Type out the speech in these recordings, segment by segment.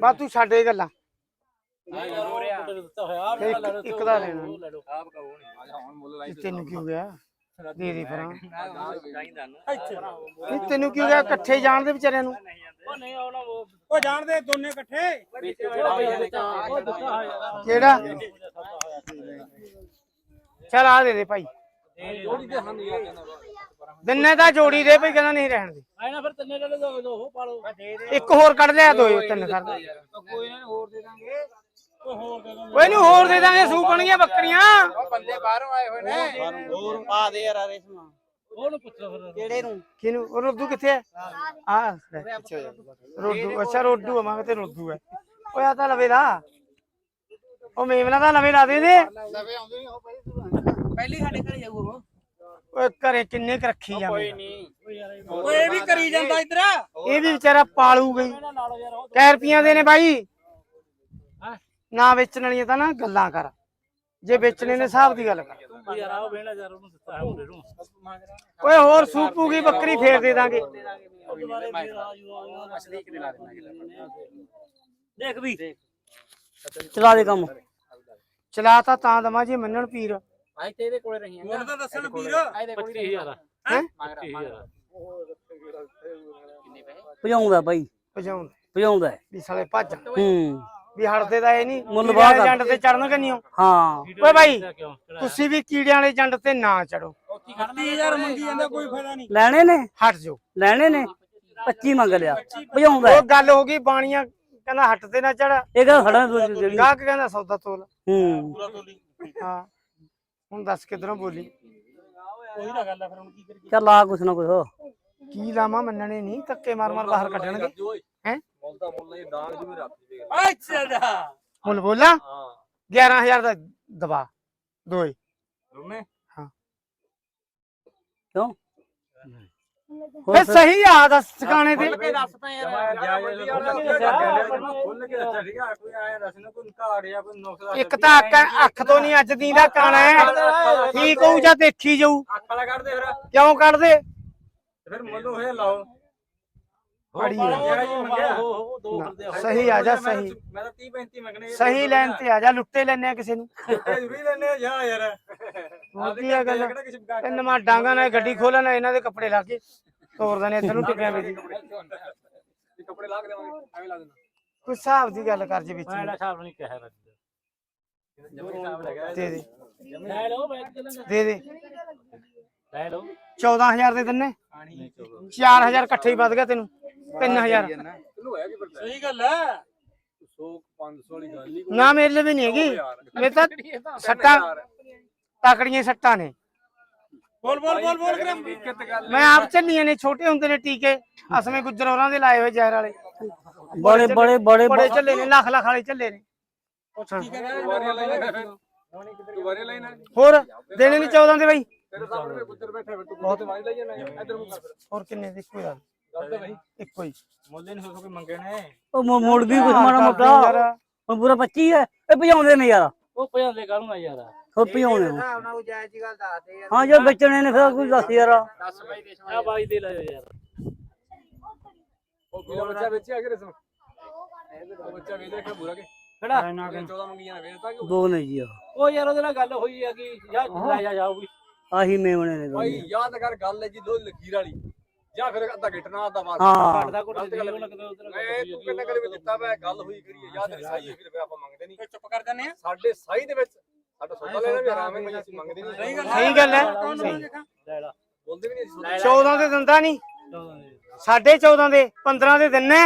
ਬਾ ਤੂੰ ਛੱਡ ਇਹ ਗੱਲਾਂ। ਇੱਕ- ਦਾ ਲੈਣਾ। ਤੈਨੂੰ ਕੀ ਹੋ ਗਿਆ? ਦੇ ਦੇ ਪਰਾਂ ਨਹੀਂ ਤੈਨੂੰ ਕੀ ਹੋ ਗਿਆ? ਇਕੱਠੇ ਜਾਣ ਦੇ ਵਿਚਾਰਿਆਂ ਨੂੰ। ਉਹ ਜਾਣਦੇ ਦੋਨੇ ਇਕੱਠੇ। ਕਿਹੜਾ? ਚਲ ਆ ਦੇ ਦੇ ਭਾਈ। ਦਿਨੇ ਤਾਂ ਜੋੜੀ ਦੇ ਭਾਈ ਕਹਿੰਦਾ ਨਹੀਂ ਰਹਿਣ ਦੇ। ਆਇਨਾ ਫਿਰ ਤਿੰਨੇ ਲੈ ਦੋ ਦੋ ਉਹ ਪਾਲੋ ਇੱਕ ਹੋਰ ਕੱਢ ਲਿਆ ਦੋ ਤਿੰਨ ਕਰ ਦੇ। ਕੋਈ ਨਾ ਹੋਰ ਦੇ ਦਾਂਗੇ। ਉਹ ਹੋਰ ਦੇ ਦਾਂਗੇ ਕੋਈ ਨਹੀਂ ਹੋਰ ਦੇ ਦਾਂਗੇ ਸੂਪਣਗੀਆਂ ਬੱਕਰੀਆਂ। ਬੰਦੇ ਬਾਹਰੋਂ ਆਏ ਹੋਏ ਨੇ ਹੋਰ ਪਾ ਦੇ ਯਾਰ ਰੇਸ਼ਮਾ। ਉਹਨੂੰ ਪੁੱਛੋ ਫਿਰ। ਕਿਹੜੇ ਨੂੰ? ਕਿਨੂੰ ਉਹ ਰੋਦੂ ਕਿੱਥੇ ਹੈ ਆ ਰੋਦੂ ਅੱਛਾ ਰੋਦੂ ਆ ਮੰਗ ਤੇ ਰੋਦੂ ਹੈ ਓਏ ਆ ਤਾਂ ਲਵੇ ਲਾ। ਉਹ ਮੇਮਨਾ ਦਾ ਲਵੇ ਲਾ ਦੇ ਦੇ ਪਹਿਲੀ ਸਾਡੇ ਘਰੇ ਜਾਊ ਉਹ। ਓਏ ਘਰੇ ਕਿੰਨੇ ਕ ਰੱਖੀ ਜਾਂਦੇ ਓਏ ਇਹ ਵੀ ਕਰੀ ਜਾਂਦਾ ਇਧਰ। ਇਹ ਵੀ ਵਿਚਾਰਾ ਪਾਲੂ ਗਈ ਕੈ ਰੁਪਈਆਂ ਦੇ ਨੇ ਬਾਈ। ਨਾ ਵੇਚਣ ਵਾਲੀਆਂ ਤਾਂ ਨਾ ਗੱਲਾਂ ਕਰ। ਜੇ ਵੇਚਣੇ ਨੇ ਹਿਸਾਬ ਦੀ ਗੱਲ ਕਰ। ਓਏ ਹੋਰ ਸੂਪੂਗੀ ਬੱਕਰੀ ਫੇਰ ਦੇ ਦਾਂਗੇ। ਦੇਖ ਵੀ। ਚਲਾ ਦੇ ਕੰਮ। ਚਲਾ ਤਾਂ ਤਾਂ ਦਮਾ ਜੀ ਮੰਨਣ ਪੀਰ। ਅੱਜ ਤੇ ਇਹਦੇ ਕੋਲੇ ਰਹੀਆਂ ਹੁਣ ਤਾਂ ਦੱਸਣ ਵੀਰ। 25000 ਹੈ? 25000 ਭਜਾਉਂਦਾ ਬਾਈ। ਭਜਾਉਣ ਭਜਾਉਂਦਾ ਵੀ ਸਾਲੇ ਭੱਜ। ਹੂੰ। ਵੀ ਹਟਦੇ ਤਾਂ ਇਹ ਨਹੀਂ। ਮੁੱਲ ਕੀੜਿਆਂ ਬਾਹਰ ਵਾਲੇ ਕਰ। ਜੰਡ ਤੇ ਚੜਨਗੇ ਨਹੀਂ ਉਹ। ਹਾਂ। ਓਏ ਬਾਈ ਕਿਉਂ? ਤੁਸੀਂ ਵੀ ਕੀੜਿਆਂ ਵਾਲੇ ਜੰਡ ਤੇ ਨਾ ਚੜੋ। 30000 ਮੰਗੀ ਜਾਂਦਾ ਕੋਈ ਫਾਇਦਾ ਨਹੀਂ। ਲੈਣੇ ਨੇ? ਹਟ ਜਾਓ। ਲੈਣੇ ਨੇ? 25 ਮੰਗ ਲਿਆ। ਭਜਾਉਂਦਾ ਉਹ ਗੱਲ ਹੋ ਗਈ ਬਾਣੀਆਂ ਕਹਿੰਦਾ ਹੱਟ ਤੇ ਨਾ ਚੜ ਇਹ ਕਹਿੰਦਾ ਖੜਾ ਗਾਹਕ ਕਹਿੰਦਾ ਸੌਦਾ ਤੋਲ। ਹੂੰ। ਹਾਂ। ਹੁਣ ਦੱਸ ਕਿਧਰੋਂ ਬੋਲੀ? ਉਹੀ ਤਾਂ ਗੱਲ ਆ ਫਿਰ ਹੁਣ ਕੀ ਕਰੀਏ? ਚੱਲ ਆ ਕੁਛ ਨਾ ਕੁਛ ਕੀ ਲਾਵਾਂ ਮੰਨਣੇ ਨਹੀਂ ਧੱਕੇ ਮਾਰ ਮਾਰ ਬਾਹਰ ਕੱਢਣਗੇ। ਹੈ ਅੱਛਾ ਦਾ ਮੁੱਲ ਬੋਲਾ? 11000 ਦਾ ਦਬਾ। ਦੋਏ ਕਿਉਂ? ਫੇ ਸਹੀ ਆ ਦੱਸ ਟਿਕਾਣੇ ਤੇ ਦੱਸ ਤਾਂ ਯਾਰ। ਖੁੱਲ ਕੇ ਦੱਸ ਠੀਕ ਆ ਕੋਈ ਆਇਆ ਦੱਸ ਨਾ ਕੋਈ ਘਾੜ ਜਾਂ ਕੋਈ ਨੁਕਸ ਇੱਕ ਤਾਂ ਅੱਖ ਅੱਖ ਤੋਂ ਨਹੀਂ ਅੱਜ ਦੀ ਦਾ ਕਾਣਾ ਹੈ। ਠੀਕ ਹੋਊ ਜਾਂ ਦੇਖੀ ਜਾਊ? ਅੱਖ ਵਾਲਾ ਕੱਢ ਦੇ ਫਿਰ। ਕਿਉਂ ਕੱਢਦੇ ਹੈ। ਸਹੀ ਆ ਜਾ ਸਹੀ। ਮੈਂ ਤਾਂ 30 35 ਮੰਗਣੇ ਸਹੀ ਲੈਣ ਤੇ ਆ ਜਾ ਲੁੱਟੇ ਲੈਣੇ ਆ ਕਿਸੇ ਨੂੰ। ਜ਼ਰੂਰੀ ਲੈਣੇ ਜਾ ਯਾਰ। ਹੋਰ ਕੀ ਆ ਗੱਲ? ਡਾਂਗਾ ਨਾਲ ਗੱਡੀ ਖੋਲਣ ਇਹਨਾਂ ਦੇ ਕੱਪੜੇ ਲਾ ਕੇ। ਤੋਰ ਦਨੇ ਇੱਧਰ ਨੂੰ ਟਿਕਿਆ ਵੇ ਕੱਪੜੇ ਲਾ ਕੇ ਦੇਵਾਂਗੇ ਐਵੇਂ ਲਾ ਦੇਣਾ। ਕੋਈ ਹਿਸਾਬ ਦੀ ਗੱਲ ਕਰ ਜੇ ਵਿੱਚ ਮੈਂ ਹਿਸਾਬ ਨਹੀਂ ਕਹਿ ਰਿਹਾ ਦੇ। ਦੇ ਲੈ ਲਓ ਬੈਠ ਚੱਲਾਂਗੇ। ਦੇ ਦੇ। ਲੈ ਲਓ। 14000 ਦੇ ਦਿੰਨੇ। 4000 ਇਕੱਠੇ ਹੀ ਵੱਧ ਗਿਆ ਤੈਨੂੰ। 3000 ਸਹੀ ਗੱਲ ਹੈ। 100 500 ਵਾਲੀ ਗੱਲ ਹੀ ਨਾ ਮੇਰੇ ਲਈ ਵੀ ਨਹੀਂ ਹੈਗੀ। ਮੇਰੇ ਤਾਂ ਸੱਟਾਂ ਤਕੜੀਆਂ ਸੱਟਾਂ ਨੇ। ਬੋਲ ਬੋਲ ਬੋਲ ਬੋਲ। ਕਰ ਮੈਂ ਆਪ ਚੱਲੀਆਂ ਨੇ ਛੋਟੇ ਹੁੰਦੇ ਨੇ ਟੀਕੇ। ਅਸਵੇਂ ਗੁੱਜਰ ਹੋਰਾਂ ਦੇ ਲਾਏ ਹੋਏ ਜ਼ਹਿਰ ਵਾਲੇ। ਬੜੇ ਬੜੇ ਬੜੇ ਬੜੇ ਚੱਲੇ ਨੇ ਲੱਖ ਲੱਖ ਵਾਲੇ ਚੱਲੇ ਨੇ। ਹੋਰ ਦੇਣੇ ਨਹੀਂ 14 ਦੇ ਬਾਈ। ਤੇਰੇ ਸਾਹਮਣੇ ਗੁੱਜਰ ਬੈਠੇ ਫਿਰ ਤੂੰ ਬਹੁਤ ਵਾਜ ਲਈ ਜਾਣਾ ਇੱਧਰ ਮੁੱਕ ਫਿਰ। ਹੋਰ ਕਿੰਨੇ ਦੇ ਇੱਕੋ ਹੀ ਗੱਲ ਦੱਸ ਦੇ ਭਾਈ ਇੱਕੋ ਹੀ। ਮੁੱਲ ਨਹੀਂ ਹੋ ਕੋਈ ਮੰਗੇ ਨੇ। ਉਹ ਮੋ- ਮੋੜ ਵੀ ਕੁਛ ਮਾੜਾ ਮੋਟਾ। ਯਾਰ। ਹੁਣ ਪੂਰਾ 25 ਹੈ। ਇਹ ਭਜਾਉਂਦੇ ਨੇ ਯਾਰ। ਉਹ ਭਜਾਉਂਦੇ ਕਰੂੰਗਾ ਯਾਰ? ਨਾਲ ਉਹ ਜਾਇਜ਼ ਦੀ ਗੱਲ ਦੱਸ ਦੇ ਹਾਂ ਜੇ ਵੇਚਣੇ ਨੇ ਫਿਰ ਕੋਈ ਦੱਸ ਯਾਰ। ਦੱਸ ਭਾਈ ਦੇ ਆ ਬਾਈ ਦੇ ਲੈ ਯਾਰ ਉਹ ਬੱਚਾ ਵੇਚਿਆ ਅਗਰ ਇਸ ਉਹ ਬੱਚਾ ਵੇਚ ਰੱਖਿਆ ਬੁਰਾ ਕੇ। ਖੜਾ। 14 ਮੰਗੀਆਂ ਨੇ ਵੇਚਦਾ ਕਿ ਦੋ ਨੇ ਜੀ ਆ ਉਹ ਯਾਰ ਉਹਦੇ ਨਾਲ ਗੱਲ ਹੋਈ ਆ ਕਿ ਜਾ ਲੈ ਜਾ ਜਾਊਗੀ। ਆਹੀ ਮੇਵਣੇ ਨੇ ਭਾਈ ਦੋਨੇ। ਯਾਦ ਕਰ ਗੱਲ ਹੈ ਜੀ ਦੋ ਲਕੀਰ ਵਾਲੀ। ਜਾਂ ਫਿਰ ਅੱਧਾ ਗਿੱਟਣਾ ਅੱਧਾ ਮਾਰ। ਹਾਂ। ਘਟਦਾ ਘੁੱਟ ਦੇ ਉਹ ਲੱਗਦਾ ਉਧਰ ਮੈਂ ਤੂੰ ਕਿੰਨਾ ਕਰੇ ਵੀ ਦਿੱਤਾ ਮੈਂ ਗੱਲ ਹੋਈ ਕਰੀਏ ਯਾਦ ਨਹੀਂ ਸਹੀ ਫਿਰ ਫਿਰ ਆਪਾਂ ਮੰਗਦੇ ਨਹੀਂ ਚੁੱਪ ਕਰ ਜਾਂਦੇ ਆ। ਸਾਡੇ ਸਹੀ ਦੇ ਵਿੱਚ ਸਾਡਾ ਸੌਦਾ ਲੈਣਾ ਵੀ ਆਰਾਮ ਹੈ ਅਸੀਂ ਮੰਗਦੇ ਨਹੀਂ। ਸਹੀ ਗੱਲ ਹੈ। ਸਹੀ। ਬੋਲਦੇ ਵੀ ਨਹੀਂ ਅਸੀਂ 14 ਦੇ ਦਿੰਦਾ ਨਹੀਂ। 14 ਦੇ ਸਾਢੇ 14 ਦੇ 15 ਦੇ ਦਿੰਨੇ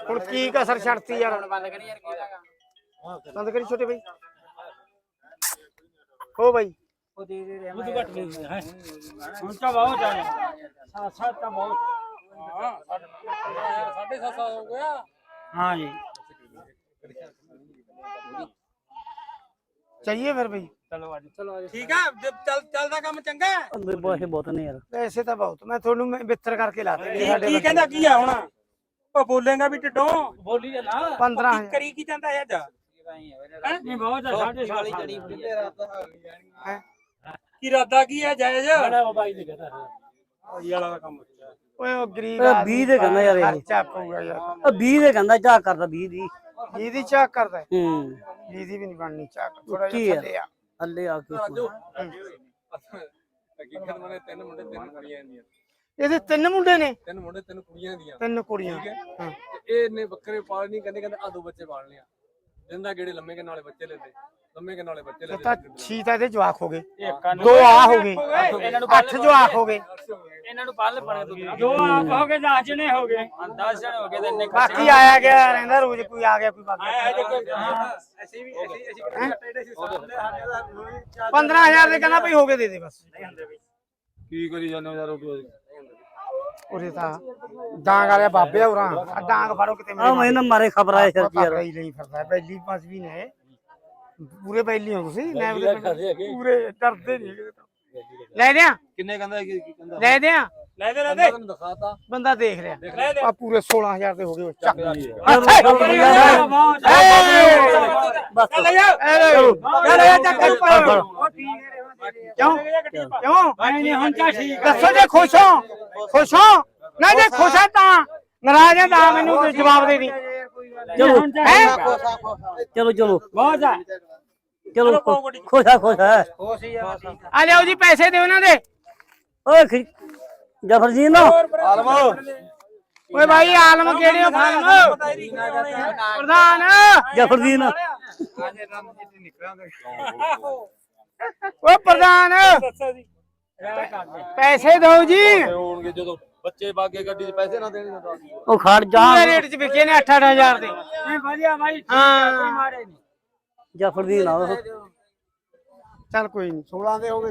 ਹੁਣ ਕੀ ਕਸਰ ਛੱਡਤੀ ਯਾਰ। ਬੰਦ ਕਰੀ ਯਾਰ ਕੀ ਬੰਦ ਕਰੀ ਛੋਟੇ ਬਾਈ। ਹੋ ਬਾਈ। ਉਹ ਦੇ ਦੇ ਉਹ ਤੂੰ ਘੱਟ ਦੇ ਹੈ। ਹੁਣ ਤਾਂ ਬਹੁਤ ਜਾਣੇ ਹਾਂ ਸੱਤ ਤਾਂ ਬਹੁਤ। ਹਾਂ ਸਾਢੇ ਸੱਤ ਹੋ ਗਿਆ। ਹਾਂ ਜੀ। ਚਾਹੀਏ ਫਿਰ ਬਈ। ਚਲੋ ਅੱਜ ਚਲੋ ਅੱਜ ਠੀਕ ਆ ਚੱਲ ਚੱਲਦਾ ਕੰਮ ਚੰਗਾ। ਹੈ ਪੈਸੇ ਬਹੁਤ ਨੇ ਯਾਰ। ਪੈਸੇ ਤਾਂ ਬਹੁਤ ਮੈਂ ਤੁਹਾਨੂੰ ਮੈਂ ਬਿੱਤਰ ਕਰਕੇ ਲਾ ਦੇ ਕੀ ਕੀ ਕਹਿੰਦਾ ਕੀ ਆ ਹੁਣ? ਉਹ ਬੋਲੇਗਾ ਵੀ ਟਿੱਡੋਂ ਬੋਲੀ ਜਾ ਨਾ। 15000 ਕਰੀ ਕੀ ਜਾਂਦਾ ਹੈ? ਜਾ ਨਹੀਂ ਬਹੁਤ ਆ ਸਾਢੇ ਸਾਲ ਚੜੀ ਕੀ ਇਰਾਦਾ ਕੀ ਹੈ ਜਾਇਜ਼? ਬੜਾ ਬਾਈ ਨੇ ਕਹਤਾ ਇਹ ਵਾਲਾ ਕੰਮ ਓਏ ਉਹ ਗਰੀਬ ਇਹ ਆਦਮੀ 20 ਦੇ ਕਹਿੰਦਾ ਯਾਰ ਇਹ। ਖਰਚਾ ਪਊਗਾ ਯਾਰ। ਉਹ 20 ਦੇ ਕਹਿੰਦਾ ਚਾਹ ਕਰਦਾ 20 ਦੀ। ਇਹਦੀ ਚਾਹ ਕਰਦਾ ਹੈ। ਹੂੰ। ਇਹਦੀ ਵੀ ਨਹੀਂ ਬਣਨੀ ਚਾਹ ਥੋੜਾ ਜਿਹਾ? ਥੱਲੇ ਆ। ਥੱਲੇ ਆ ਕੇ ਹਕੀਕਤ ਮਨੇ ਤਿੰਨ ਮੁੰਡੇ ਤਿੰਨ ਕੁੜੀਆਂ ਦੀਆਂ ਇਹਦੇ ਤਿੰਨ ਮੁੰਡੇ ਨੇ? ਤਿੰਨ ਮੁੰਡੇ ਤਿੰਨ ਕੁੜੀਆਂ ਦੀਆਂ ਤਿੰਨ ਕੁੜੀਆਂ। ਹੈ? ਤੇ ਇਹ ਨੇ ਬੱਕਰੇ ਪਾਲ ਨਹੀਂ ਕਹਿੰਦੇ ਕਹਿੰਦੇ ਆ ਦੋ ਬੱਚੇ ਪਾਲ ਲਿਆ ਜਿੰਦਾ ਗੇੜੇ ਲੰਮੇ ਕੇ ਨਾਲੇ ਬੱਚੇ ਲੈਂਦੇ। ਲੰਮੇ ਕੇ ਨਾਲੇ ਬੱਚੇ ਲੈਂਦੇ। ਤਾਂ ਛੀ ਤਾਂ ਇਹਦੇ ਜਵਾਕ ਹੋ ਗਏ। ਇੱਕ ਦੋ ਆ ਹੋ ਗਏ। ਇਹਨਾਂ ਨੂੰ ਅੱਠ ਜਵਾਕ ਹੋ ਗਏ। ਇਹਨਾਂ ਨੂੰ ਪਾਲ ਪੜੇ ਤੂੰ ਜੋ ਆਪ ਹੋ ਗਏ 10 ਜਣੇ ਹੋ ਗਏ 10 ਜਣੇ ਹੋ ਗਏ ਤੇ ਇੰਨੇ ਬਾਕੀ ਆਇਆ ਗਿਆ ਰਹਿੰਦਾ ਰੋਜ਼ ਕੋਈ ਆ ਗਿਆ ਕੋਈ ਬਾਕੀ ਅਸੀਂ ਵੀ ਅਸੀਂ ਅਸੀਂ ਕਿਹੜੇ ਕੱਟੇ ਸੀ ਸਾਡੇ ਦਾ 15000 ਦੇ ਕਹਿੰਦਾ ਭਈ ਹੋ ਗਏ ਦੇ ਦੇ ਬਸ ਕੀ ਕਰੀ ਜਾਂਦੇ ਹੋ ਯਾਰ ਰੋਟੀ ਉਰੇ ਤਾਂ ਡਾਂਗ ਵਾਲਿਆ ਬਾਬੇ ਉਰਾਂ ਆ ਡਾਂਗ ਫੜੋ ਕਿਤੇ ਆ ਮੈਨੂੰ ਮਾਰੇ ਖਬਰ ਆਏ ਸਿਰ ਚ ਯਾਰ ਹੀ ਲਈ ਫਿਰਦਾ ਬੈਲੀ ਪਾਸ ਵੀ ਨੇ ਪੂਰੇ ਬੈਲੀ ਹੋ ਤੁਸੀਂ ਮੈਂ ਪੂਰੇ ਡਰਦੇ ਨਹੀਂ ਕਿਤੇ ਤੋਂ। ਲੈ ਦਿਆਂ ਕਿੰਨੇ ਕਹਿੰਦਾ ਕੀ ਕਹਿੰਦਾ ਲੈ ਦਿਆਂ ਲੈ ਦੇ ਲੈ ਦਿਖਾਤਾ ਬੰਦਾ ਦੇਖ ਲਿਆ ਆ ਪੂਰੇ 16000 ਦੇ ਹੋ ਗਏ ਚੱਕ ਬਸ ਚੱਲ ਜਾ ਚੱਕ ਕਿਉਂ ਕਿਉਂ ਨਹੀਂ ਹੁਣ ਚਾ ਠੀਕ ਦੱਸੋ ਜੇ ਖੁਸ਼ ਹੋ ਖੁਸ਼ ਹੋ ਨਾ ਜੇ ਖੁਸ਼ ਹੈ ਤਾਂ ਨਾਰਾਜ਼ ਹੈ ਤਾਂ ਮੈਨੂੰ ਜਵਾਬ ਦੇ ਦੀ ਚਲੋ ਚਲੋ ਬਹੁਤ ਆ ਚਲੋ ਖੁਸ਼ਾ ਖੁਸ਼ਾ ਆ ਲਿਆਓ ਜੀ ਪੈਸੇ ਦਿਓ ਇਹਨਾਂ ਦੇ। ਓਏ ਜਫਰ ਜੀ ਨਾ। ਓਏ ਭਾਈ ਆਲਮ ਕਿਹੜੇ ਹੋ ਫਾਲਮ ਪ੍ਰਧਾਨ। ਜਫਰ ਜੀ ਨਾ ਓਏ ਪ੍ਰਧਾਨ। ਪੈਸੇ ਦਿਓ ਜੀ। ਹੋਣਗੇ ਜਦੋਂ ਬੱਚੇ ਬਾਗੇ ਗੱਡੀ 'ਚ ਪੈਸੇ ਨਾ ਦੇਣ ਉਹ ਖੜ ਜਾ। ਰੇਟ 'ਚ ਵਿਕੇ ਨੇ 8-8000 ਦੇ? ਨਹੀਂ ਵਧੀਆ ਬਾਈ ਹਾਂ। ਮਾਰੇ ਨਹੀਂ। ਜਫਰ ਜੀ ਨਾ ਚੱਲ ਕੋਈ ਨਹੀਂ 16 ਦੇ ਹੋ ਗਏ।